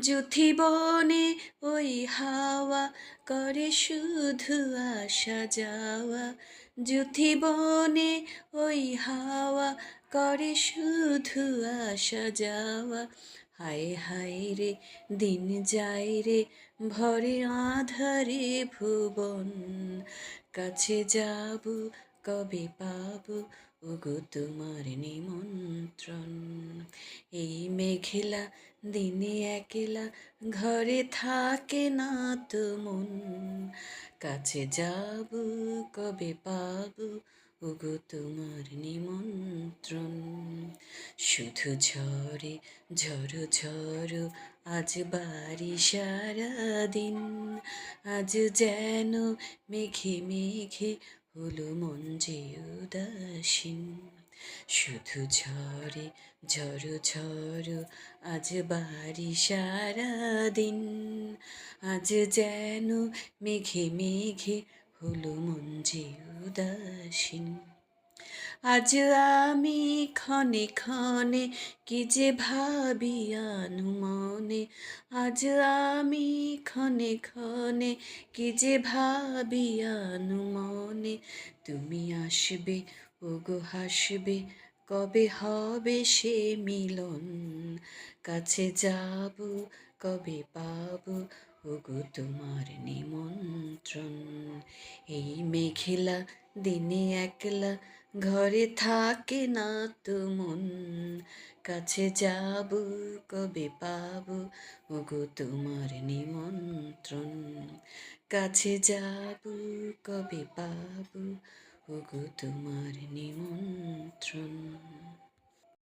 জুথি বনে ওই হাওয়া করে শুধু আসা যাওয়া। জুথি বনে ওই হাওয়া করে শুধু আসা যাওয়া। হায় হায় রে, দিন যায় রে, ভরে আধারে ভুবন। কাছে যাব, কবে পাব, ওগো তোমার নিমন্ত্রণ। এই মেঘলা দিনে একলা ঘরে থাকে না তো মন কাছে যাব কবে পাব ওগো তোমার নিমন্ত্রণ। শুধু ঝরে ঝড়ো ঝড়ো আজ বাড়ি সারাদিন আজ যেন মেঘে মেঘে হলো মন যে উদাসীন। শুধু ঝরে ঝড়ো ঝড়ো, আজ বাড়ি সারা দিন আজ যেন মেঘে মেঘে হলো মন যে উদাসীন। আজ আমি ক্ষণে ক্ষণে কি যে ভাবি মনে আজ আমি ক্ষণে ক্ষণে কি যে ভাবি মনে তুমি আসবে ওগো হাসবে কবে হবে সে মিলন? কাছে যাব কবে পাব ওগো তোমার নিমন্ত্রণ? এই মেঘেলা দিনে একলা ঘরে থাকে না তো মন। কাছে যাব কবে পাবো ওগো তোমার নিমন্ত্রণ? কাছে যাব কবে পাবো ওগো তোমার নিমন্ত্রণ।